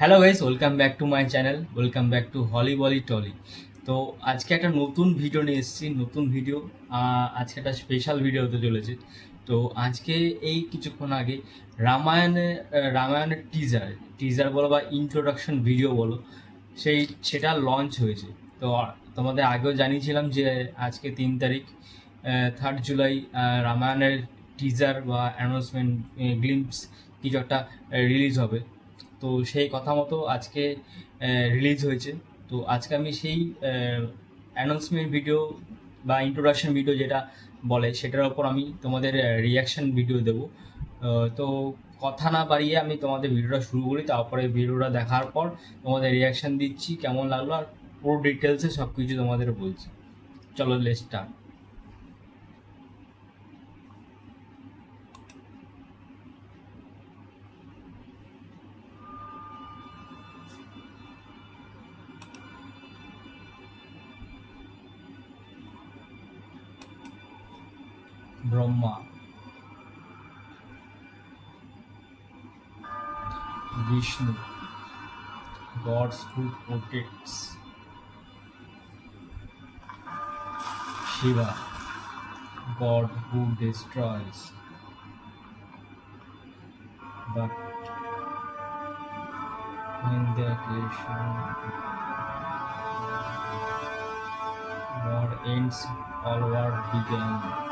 Hello guys welcome back to my channel welcome back to holly bolly tolly তো আজকে একটা নতুন video নিয়ে এসেছি, নতুন ভিডিও আজকে একটা স্পেশাল ভিডিও হতে চলেছে। তো আজকে এই কিছুক্ষণ আগে রামায়ণে রামায়ণের টিজার টিজার বলো বা ইন্ট্রোডাকশন ভিডিও বলো, সেই, সেটা লঞ্চ হয়েছে। তো তোমাদের আগেও জানিয়েছিলাম যে আজকে তিন তারিখ থার্ড জুলাই রামায়ণের টিজার বা অ্যানাউন্সমেন্ট গ্লিমস কিছু একটা রিলিজ হবে। তো সেই কথা মতো আজকে রিলিজ হয়েছে। তো আজকে আমি সেই অ্যানাউন্সমেন্ট ভিডিও বা ইন্ট্রোডাকশন ভিডিও যেটা বলে, সেটার ওপর আমি তোমাদের রিয়াকশন ভিডিও দেবো। তো কথা না বাড়িয়ে আমি তোমাদের ভিডিওটা শুরু করি, তারপরে ভিডিওটা দেখার পর তোমাদের রিয়াকশান দিচ্ছি, কেমন লাগল আর পুরো ডিটেলসে সব কিছু তোমাদের বলছি। চলো let start Brahma Vishnu, gods who protects. Shiva, god who destroys. But when the creation war ends, all war began.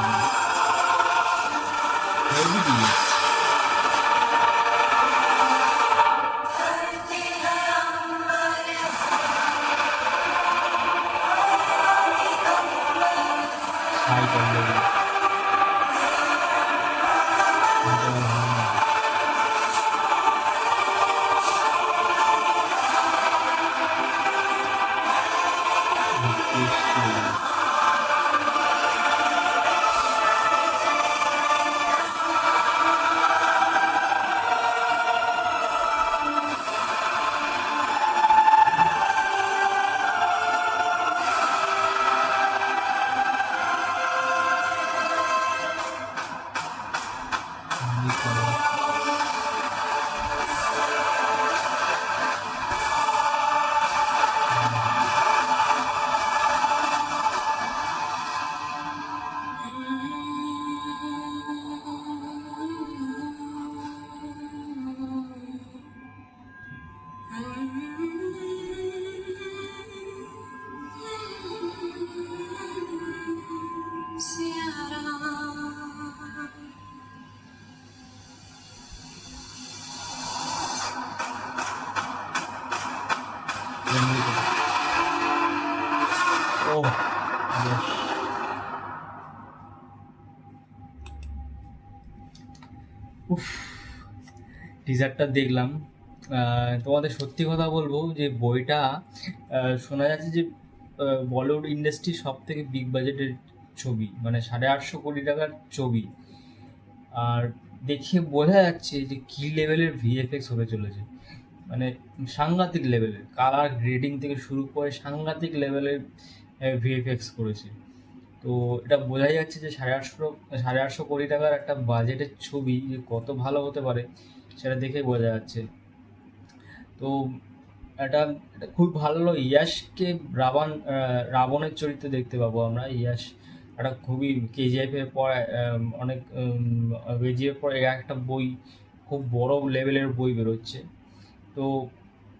はい、という。Oh, yes. উফ টিজারটা দেখলাম। তোমাদের সত্যি কথা বলব যে বইটা শোনা যাচ্ছে যে বলিউড ইন্ডাস্ট্রি সব থেকে বিগ বাজেটের ছবি মানে সাড়ে আটশো কোটি টাকার ছবি। আর দেখে বোঝা যাচ্ছে যে কী লেভেলের ভিএফএক্স হতে চলেছে। মানে সাংঘাতিক লেভেলের কালার গ্রেডিং থেকে শুরু করে সাংঘাতিক লেভেলের ভিএফএক্স করেছে। তো এটা বোঝাই যাচ্ছে যে সাড়ে আটশো সাড়ে আটশো কোটি টাকার একটা বাজেটের ছবি যে কত ভালো হতে পারে, সেটা দেখেই বোঝা যাচ্ছে। তো এটা খুব ভালো হলো ইয়াশকে রাবণ রাবণের চরিত্রে দেখতে পাবো আমরা। ইয়াশ একটা খুবই কেজিএফ এর পর অনেক কেজিএফ পর একটা বই, খুব বড় লেভেলের বই বেরোচ্ছে। তো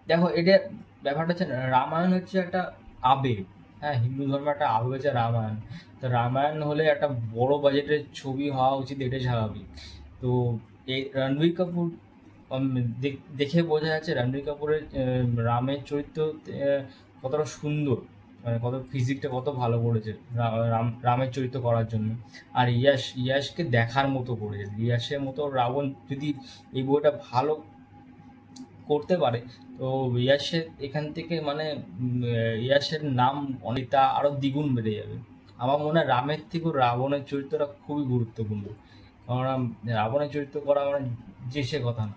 দেখো, এটা ব্যাপারটা হচ্ছে রামায়ণ হচ্ছে একটা আবেগ। হ্যাঁ হিন্দু ধর্মে একটা আবেগ হচ্ছে রামায়ণ। তো রামায়ণ হলে একটা বড় বাজেটের ছবি হওয়া উচিত, এটাই স্বাভাবিক। তো এই রণবীর কাপুর দেখ- বোঝা যাচ্ছে রণবীর কাপুরের রামের চরিত্র কতটা সুন্দর। মানে কত ফিজিকটা কত ভালো করেছে রাম, রামের চরিত্র করার জন্য। আর ইয়াশ ইয়াশকে দেখার মতো করেছে। ইয়াশের মতো রাবণ যদি এই বইটা ভালো করতে পারে। তো ইয়াসের এখান থেকে মানে ইয়াসের নাম অনেকটা আরও দ্বিগুণ বেড়ে যাবে। আমার মনে হয় রামের থেকেও রাবণের চরিত্রটা খুবই গুরুত্বপূর্ণ। কারণ রাবণের চরিত্র করা মানে যে সে কথা না।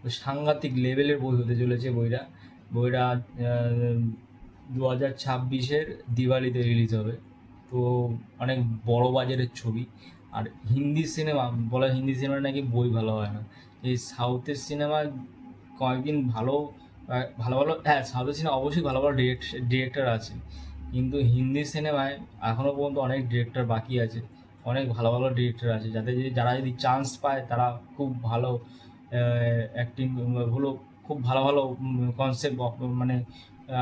তো সাংঘাতিক লেভেলের বই হতে চলেছে বইটা। বইটা দু হাজার ছাব্বিশের দিওয়ালিতে রিলিজ হবে। তো অনেক বড় বাজারের ছবি। আর হিন্দি সিনেমা, বলা হিন্দি সিনেমা নাকি বই ভালো হয় না। এই সাউথের সিনেমা কয়েকদিন ভালো ভালো ভালো হ্যাঁ সাউথের সিনেমা অবশ্যই ভালো ভালো ডিরেক্টর আছে কিন্তু হিন্দি সিনেমায় এখনও পর্যন্ত অনেক ডিরেক্টর বাকি আছে। অনেক ভালো ভালো ডিরেক্টর আছে। যাতে যদি যারা যদি চান্স পায়, তারা খুব ভালো অ্যাক্টিং হলো খুব ভালো ভালো কনসেপ্ট মানে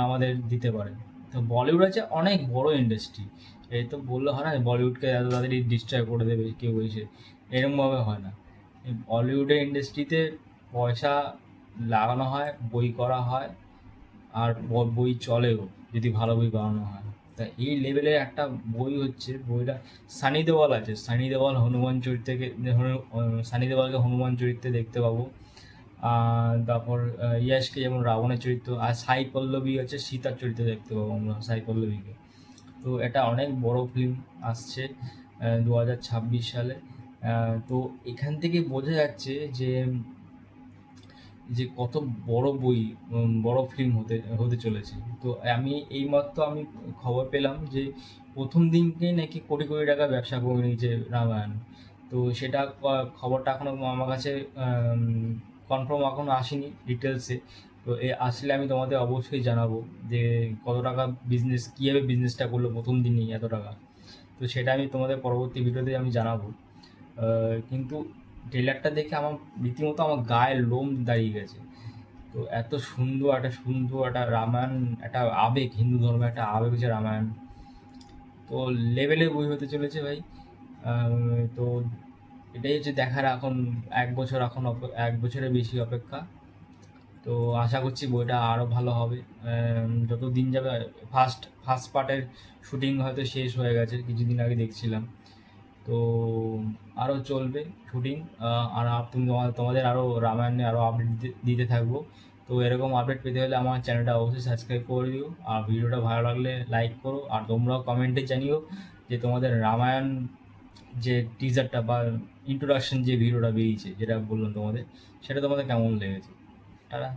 আমাদের দিতে পারে। তো বলিউড আছে অনেক বড় ইন্ডাস্ট্রি এই তো বললে হয় না, বলিউডকে এত তাড়াতাড়ি ডিস্ট্রয় করে দেবে কেউ এসে। এরকমভাবে হয় না। বলিউডের ইন্ডাস্ট্রিতে পয়সা লাগানো হয় বই করা হয় আর বই চলেও যদি ভালো বই বানানো হয়। তা এই লেভেলের একটা বই হচ্ছে বইটা সানি দেওয়াল আছে। সানি দেওয়াল হনুমান চরিত্রকে সানি দেওয়ালকে হনুমান চরিত্রে দেখতে পাবো। তারপর আহ, ইয়াশকে যেমন রাবণের চরিত্র আর সাই পল্লবী আছে সীতার চরিত্রে দেখতে পাবো আমরা সাই পল্লবীকে। তো এটা অনেক বড় ফিল্ম আসছে দু হাজার ছাব্বিশ সালে। তো এখান থেকে বোঝা যাচ্ছে যে যে কত বড় বই বড় ফিল্ম হতে হতে চলেছে। তো আমি এইমাত্র আমি খবর পেলাম যে প্রথম দিনকেই নাকি কোটি কোটি টাকা ব্যবসা করে নিয়েছে রামায়ণ। তো সেটা খবরটা এখনও আমার কাছে কনফার্ম এখনও আসেনি ডিটেলসে তো এ আসলে আমি তোমাদের অবশ্যই জানাব যে কত টাকা বিজনেস কীভাবে বিজনেসটা করল প্রথম দিনই এত টাকা। তো সেটা আমি তোমাদের পরবর্তী ভিডিওতে আমি জানাব। কিন্তু ট্রেলারটা দেখে আমার রীতিমতো আমার গায়ের লোম দাঁড়িয়ে গেছে। তো এত সুন্দর একটা সুন্দর একটা রামায়ণ, একটা আবেগ, হিন্দু ধর্মের একটা আবেগ হচ্ছে রামায়ণ। তো লেভেলের বই হতে চলেছে ভাই। তো এটাই হচ্ছে দেখার এখন এক বছর এখন এক বছরের বেশি অপেক্ষা। তো আশা করছি বইটা আরও ভালো হবে। যত দিন যাবে ফার্স্ট ফার্স্ট পার্টের শুটিং হয়তো শেষ হয়ে গেছে, কিছুদিন আগে দেখছিলাম। তো আরও চলবে শুটিং আর তুমি তোমাদের আরও রামায়ণে আরও আপডেট দিতে থাকব। তো এরকম আপডেট পেতে হলে আমার চ্যানেলটা অবশ্যই সাবস্ক্রাইব করে দিও। আর ভিডিওটা ভালো লাগলে লাইক করো। আর তোমরাও কমেন্টে জানিও যে তোমাদের রামায়ণ যে টিজারটা বা ইন্ট্রোডাকশন যে ভিডিওটা বেরিয়েছে, যেটা বললাম তোমাদের, সেটা তোমাদের কেমন লেগেছে। টাটা।